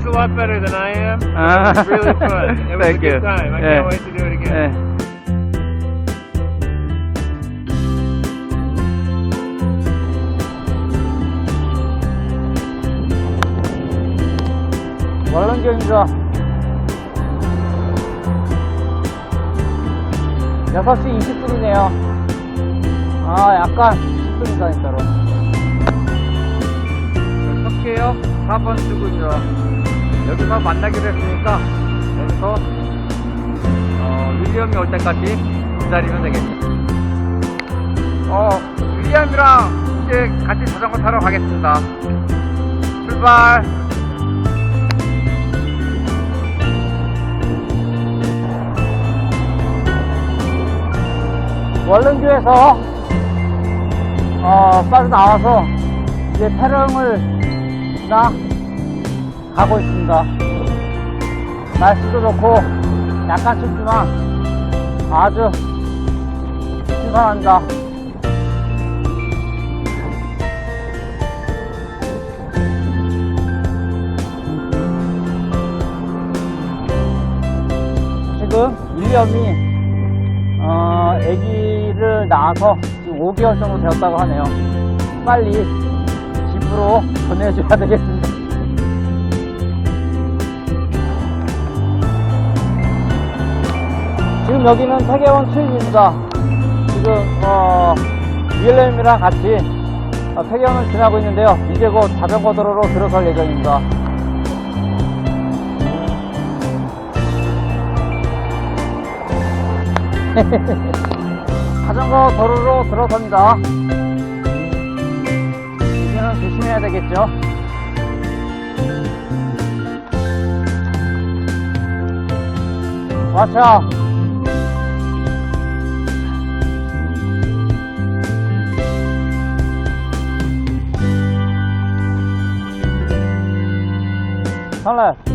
He's a lot better than I am. Ah. It was really fun. It was Thank a good you. time. I Yeah. can't wait to do it again. 예. 월남경입니다. 6시 20분이네요. 아, 약간 10분이다, 진짜로. 석계역 4번 출구입니다. 여기서 만나기로 했으니까, 여기서, 어, 윌리엄이 올 때까지 기다리면 되겠죠. 어, 윌리엄이랑 이제 같이 자전거 타러 가겠습니다. 출발! 월릉교에서 어, 빠져나와서 이제 태릉을 나 가고 있습니다. 날씨도 좋고 약간 춥지만 아주 신선합니다. 지금 윌리엄이 어, 아기를 낳아서 지금 5개월 정도 되었다고 하네요. 빨리 집으로 보내줘야 되겠습니다. 지금 여기는 태계원 트입입니다. 지금 어, 윌리엄이랑 같이 어, 태계원을 지나고 있는데요. 이제 곧 자전거 도로로 들어설 예정입니다. 자전거 도로로 들어섭니다. 이제는 조심해야 되겠죠. 와차. Come left. Go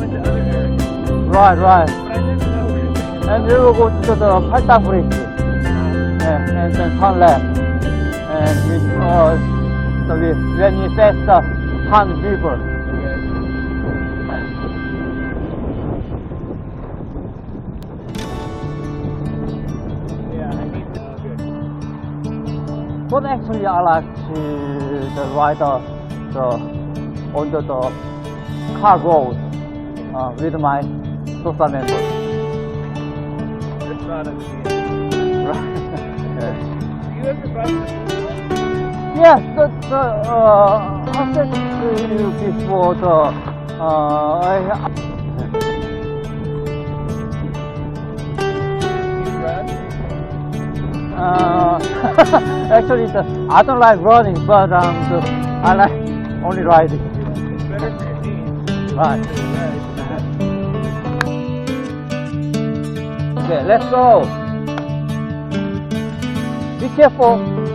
in the other area. Right, right. And you will go to the Paltang Bridge. Yeah, and then turn left. And it, uh, oh, so we, when you face the Han people. But actually I like to the ride the, the under the car road uh, with my social members. It's not Right. You ever Yes, the, the uh, I said to you before the uh, I, Uh, actually, I don't like running, but um, I like only riding. It's better. Right. Okay, let's go. Be careful.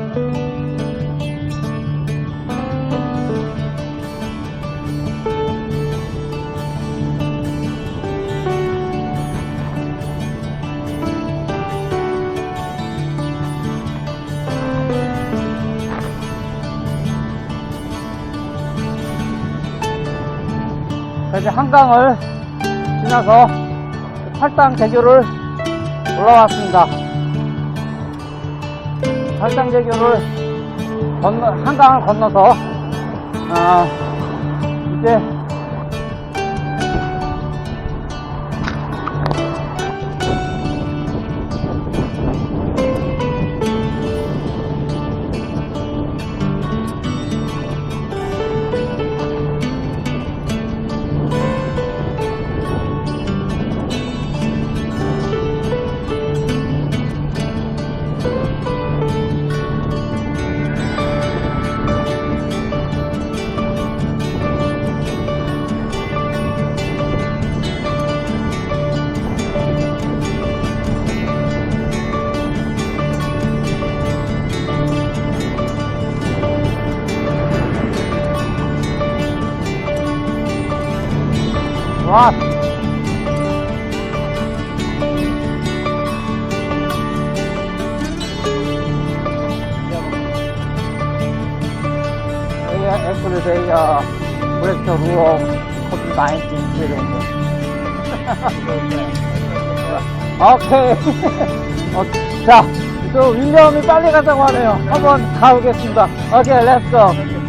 이제 한강을 지나서 팔당 대교를 올라왔습니다. 팔당 대교를 건너, 한강을 건너서, 아, 이제, 와. 애플에 대여 브레이크 루어 코드 많이 이런 거. 오케이. 어, 자, 또 윌리엄이 빨리 가자고 하네요. 한번 가보겠습니다. 오케이, 렛츠고.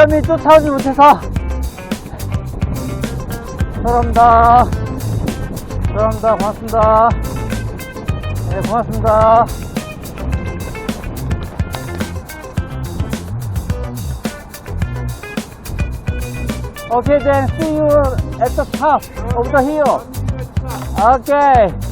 윌리엄이 쫓아오지 못해서 죄송합니다. 죄송합니다. 고맙습니다. 네, 고맙습니다. Okay, then see you at the top of the hill. Okay.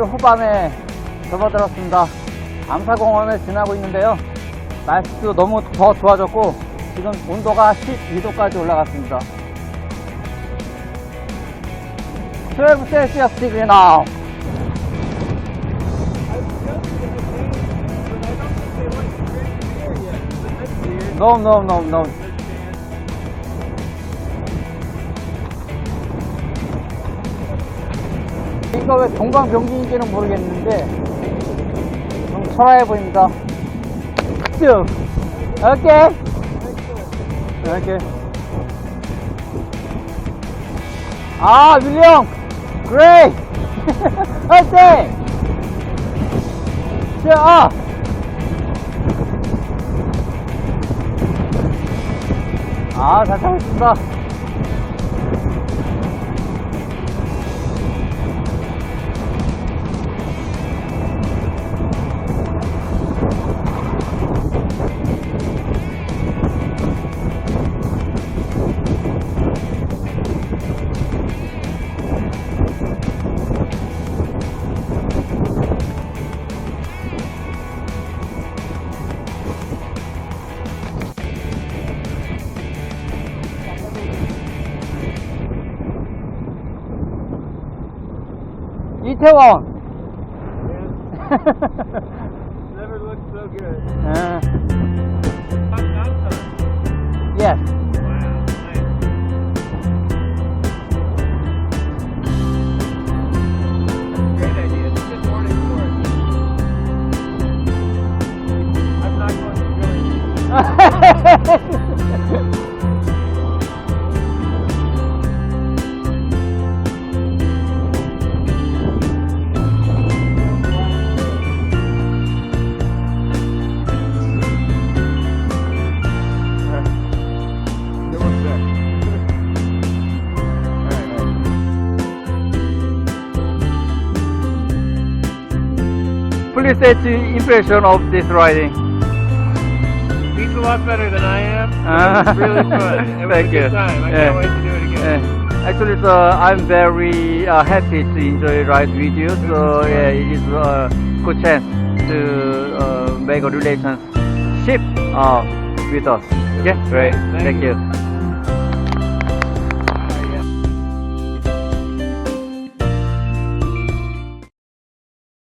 지금도 후반에 접어들었습니다. 암사공원을 지나고 있는데요. 날씨도 너무 더 좋아졌고 지금 온도가 12도까지 올라갔습니다. 12 셀시어스 디그리 now. No, no, no, no. 이거 왜 동방병기인지는 모르겠는데 좀 초라해 보입니다. 쭉. 오케이. 오케이. 아, 윌리엄. 그레이. 화이팅. 자, 아. 아, 잘 타고 있습니다. 이태원. Never looked so good. 어, Hot dog. yes. Please say the impression of this riding. He's a lot better than I am. Ah. It was really fun. It was Thank a you. good time. I Yeah. can't wait to do it again. Yeah. Actually, so I'm very uh, happy to enjoy ride with you. So yeah, it is a good chance to uh, make a relationship uh, with us. Okay, great. Thank Thank you. you.